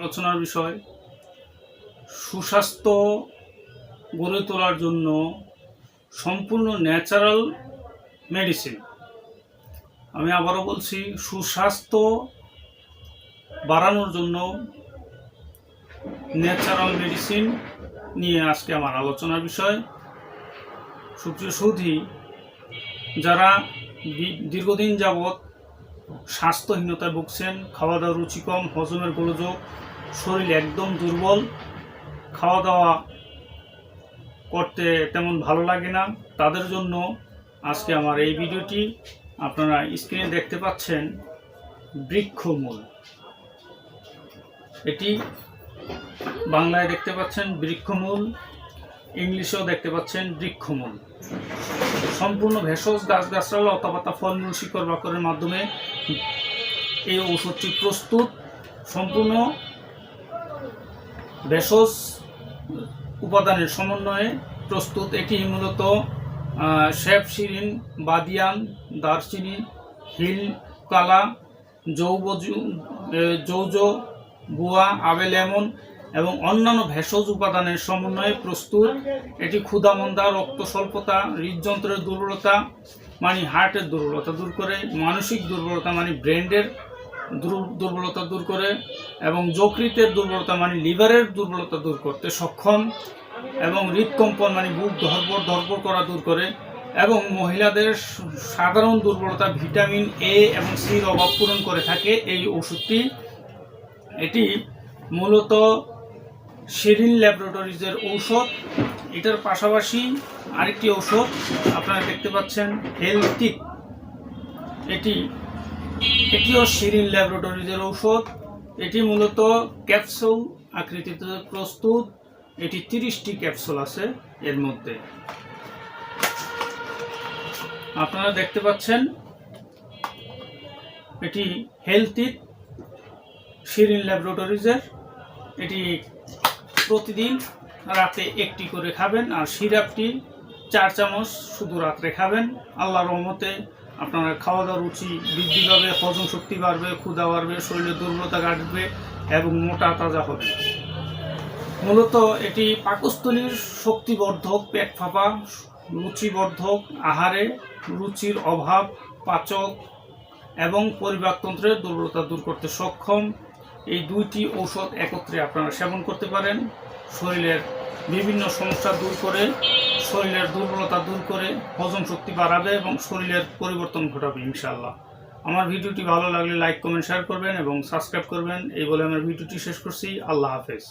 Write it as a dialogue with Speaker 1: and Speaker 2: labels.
Speaker 1: আলোচনার বিষয়, সুস্বাস্থ্য গড়ে তোলার জন্য সম্পূর্ণ ন্যাচারাল মেডিসিন আমি আবারও বলছি, সুস্বাস্থ্য বাড়ানোর জন্য ন্যাচারাল মেডিসিন নিয়ে আজকে আমার আলোচনার বিষয়। সুপ্রিয় সুধী, যারা দীর্ঘদিন যাবৎ স্বাস্থ্যহীনতায় ভুগছেন খাওয়া দাওয়া রুচি কম, হজমের গোলযোগ শরীর একদম দুর্বল খাওয়া দাওয়া করতে তেমন ভালো লাগে না। তাদের জন্য আজকে আমার এই ভিডিওটি আপনারা স্ক্রিনে দেখতে পাচ্ছেন বৃক্ষমূল। এটি বাংলায় দেখতে পাচ্ছেন বৃক্ষমূল, ইংলিশেও দেখতে পাচ্ছেন বৃক্ষমূল। সম্পূর্ণ ভেষজ গাছ গাছগাছরা লতাপাতা ফলমূল শিকড় বাকরের মাধ্যমে এই ওষুধটি প্রস্তুত, সম্পূর্ণ ভেষজ উপাদানের সমন্বয়ে প্রস্তুত। এটি মূলত শেফ শিরিন বাদিয়ান দারচিনি হিল কালা এ, জৌজ বুয়া আবে লেমন এবং অন্যান্য ভেষজ উপাদানের সমন্বয়ে প্রস্তুত। এটি ক্ষুধামন্দা রক্ত স্বল্পতা হৃদযন্ত্রের দুর্বলতা মানে হার্টের দুর্বলতা দূর করে মানসিক দুর্বলতা মানে ব্রেন্ডের দুর্বলতা দূর করে এবং যকৃতের দুর্বলতা মানে লিভারের দুর্বলতা দূর করতে সক্ষম এবং হৃদকম্পন মানে বুক ধরপড় ধরপড় করা দূর করে এবং মহিলাদের সাধারণ দুর্বলতা ভিটামিন এ এবং সির অভাব পূরণ করে থাকে এই ওষুধটি। এটি মূলত শেরিন ল্যাবরেটরিজের ঔষধ। এটার পাশাপাশি আরেকটি ঔষধ আপনারা দেখতে পাচ্ছেন, হেলথিক। এটি এটিও শিরিন ল্যাবরেটরিজের ঔষধ। এটি মূলত ক্যাপসুল আকৃতিতে প্রস্তুত। এটি তিরিশটি ক্যাপসুল আছে এর মধ্যে। আপনারা দেখতে পাচ্ছেন, এটি হেলথি শিরিন ল্যাবরেটরিজের। এটি প্রতিদিন রাতে একটি করে খাবেন আর সিরাপটি চার চামচ শুধু রাত্রে খাবেন। আল্লাহর রহমতে আপনার খাওয়া দাওয়ার রুচি বৃদ্ধি পাবে, হজম শক্তি বাড়বে, ক্ষুধা বাড়বে, শরীরে দুর্বলতা কাটবে এবং মোটা তাজা হবে। মূলত এটি পাকস্থলীর শক্তিবর্ধক, পেট ফাঁপা, রুচিবর্ধক, আহারে রুচির অভাব, পাচক এবং পরিপাকতন্ত্রের দুর্বলতা দূর করতে সক্ষম। এই দুইটি ঔষধ একত্রে আপনারা সেবন করতে পারেন। শরীরের বিভিন্ন সমস্যা দূর করে শরীরের দুর্বলতা দূর করে হজম শক্তি বাড়াবে এবং শরীরের পরিবর্তন ঘটাবে, ইনশাআল্লাহ। আমার ভিডিওটি ভালো লাগলে লাইক, কমেন্ট শেয়ার করবেন এবং সাবস্ক্রাইব করবেন। এই বলে আমার ভিডিওটি শেষ করছি। আল্লাহ হাফেজ।